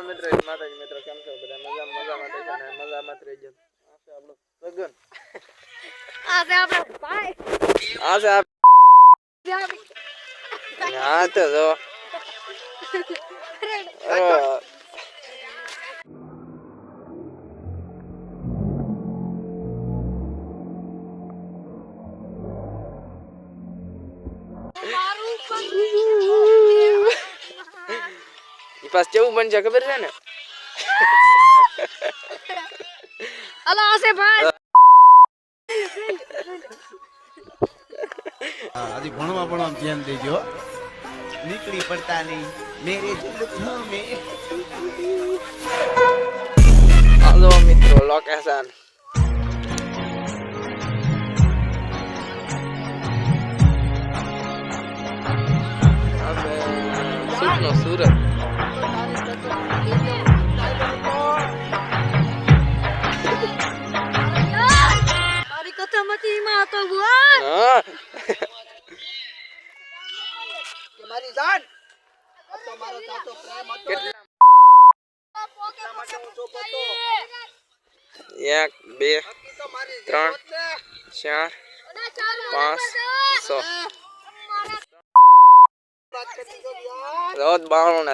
હાલો મિત્રો માતાજી મિત્રો કેમ છો? બધા મજા મજામાં રહેજો અને મજામાં જ રહેજો આશે આપણો સગન આશે આપણો ભાઈ. આશે આપ- હા તો જો. પાસ કેવું બનશે ખબર છે ને? હલો આસે ભાઈ. આજે ભણવા ભણવા ધ્યાન દેજો. નીકળી પડતા નહીં. મેરે મે હાલો મિત્રો location Surat? સુરત મારી કથામાંથી એમાં હતો ભુવા હા મારી જાન આ તો મારો સાચો પ્રેમ હતો કેટલા એટલા માટે હું ચોખ્ખો હતો એક બે બાકી તો મારી ત્રણ. જીવત ને ચાર પાંચ છ વાત કરી દીધો યાર રોજ બાણું ને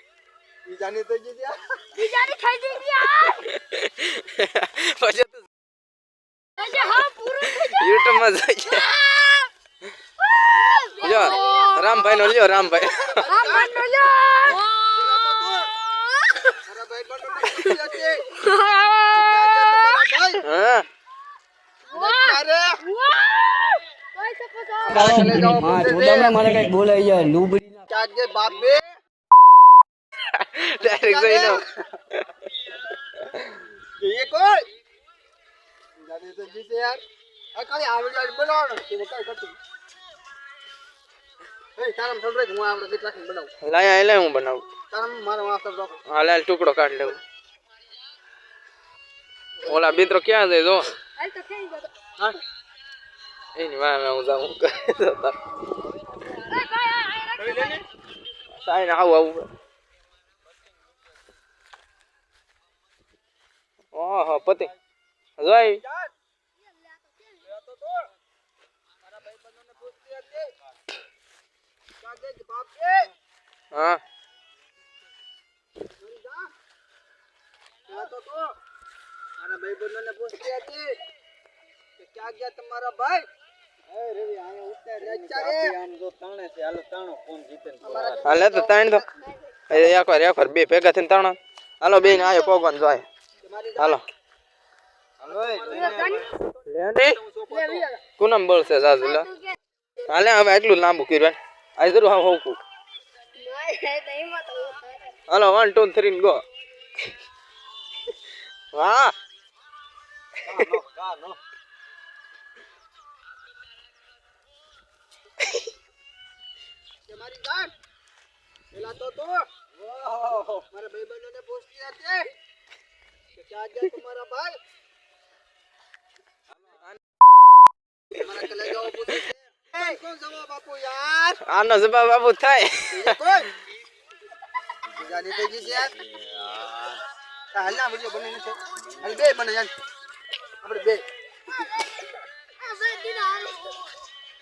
બીજાની તો ગઈ યાર બીજાની થઈ ગઈ યાર પછી તું આજે હા પૂરું થઈ ગયું યુટ્યુબ માં જઈ લ્યો રામભાઈ નો લ્યો રામભાઈ હા બંધો લ્યો મારા ભાઈ બંધો પૂછી હતી ક્યાં ગયા તમારા ભાઈ હા ક્યારે કઈ શકો છો મારા કલેજાઓ પૂછે છે મને કઈક બોલાઈ જાય લુબડી ક્યાં ગઈ બાપ બે ડાયરેક્ટ જઈ નો એ કોઈ? તો યાર. આ ખાલી આવડી બનાવવાનો છે. કઈ કરતું એ તારામ સમજાય હું આવડે ગીત રાખીને બનાવું. લાય લાય હું બનાવું. તારમ મારો વાસ્તવ રાખો હા લાલ ટુકડો કાઢ લેવું. ઓલા મિત્રો ક્યાં જાય જો? હાલ તો થઈ ગયો હા? એની હું જાઉં અરે ભાઈ આ આ સાઈ આવું. આવું ઓહો પતિ જોઈ હા મારા ભાઈ બંધોને પૂછતી હતી કે ક્યાં ગયા તમારા ભાઈ હાલે તો ત્રણ તો એ એક વાર એક વાર બે ભેગા થઈને ત્રણ હાલો બે ને આયો પોગવાન જોય હાલો. કુનમ બોલશે સાસુલા હાલે, હવે એટલું લાંબુ કર્યું આ જરૂર હા હોકું હાલો વન ટુ થ્રી ગો વાહ. મારી જાન. પેલા તો તો. મારા ભાઈ બંધોને પૂછતી હતી. કે ક્યાં ગયા તમારા ભાઈ મારા કલેજાઓ પૂછે છે એ, કોણ જવાબ આપો યાર આનો જવાબ બાબુ થાય બીજા કોઈ બીજાની થઈ ગઈ છે યાર હાલ ના વિડીયો બની છે હાલ બે બને યાર આપણે બે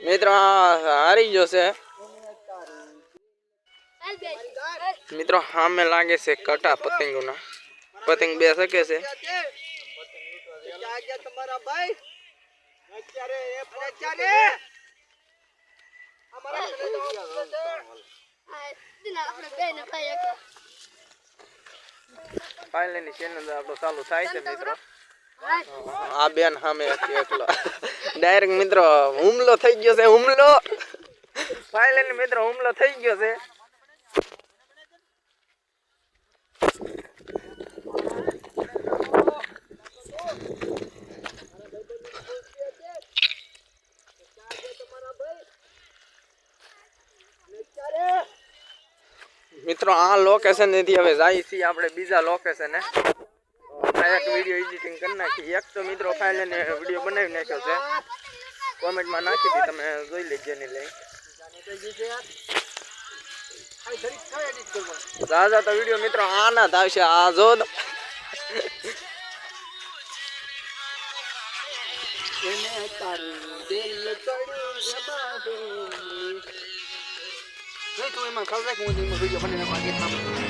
મિત્રો આ હારી જશે મિત્રો સામે લાગે છે કટા પતંગોના પતંગ બે શકે છે. તમારા ભાઈ અત્યારે એ અત્યારે અમારા કલેજાઓ પૂછે છે ફાઇનલી ચેનલ આપણો ચાલુ થાય છે મિત્રો. આ બેન સામે એકલો. ડાયરેક્ટ મિત્રો હુમલો થઈ ગયો છે હુમલો. ફાઇનલી મિત્રો હુમલો થઈ ગયો છે. મિત્રો આ લોકેશન થી હવે જાય છીએ આપણે બીજા લોકેશને આ એક વિડીયો એડિટિંગ કરી નાખી એક તો મિત્રો ફાઇલ અને વિડીયો બનાવી નાખ્યો છે કોમેન્ટમાં નાખી હતી તમે જોઈ લેજો એની લઈ જાની થઈ ગઈ છે આ જરીક કઈ edit કરવાનું? રાજા તો વિડીયો મિત્રો આના જ આવશે આ જો તો. એને તારું દિલ તું એમાં ખબર રાખ હું એમાં વીડિયો બનાવી નાખું આ ગીતમાં. હાલે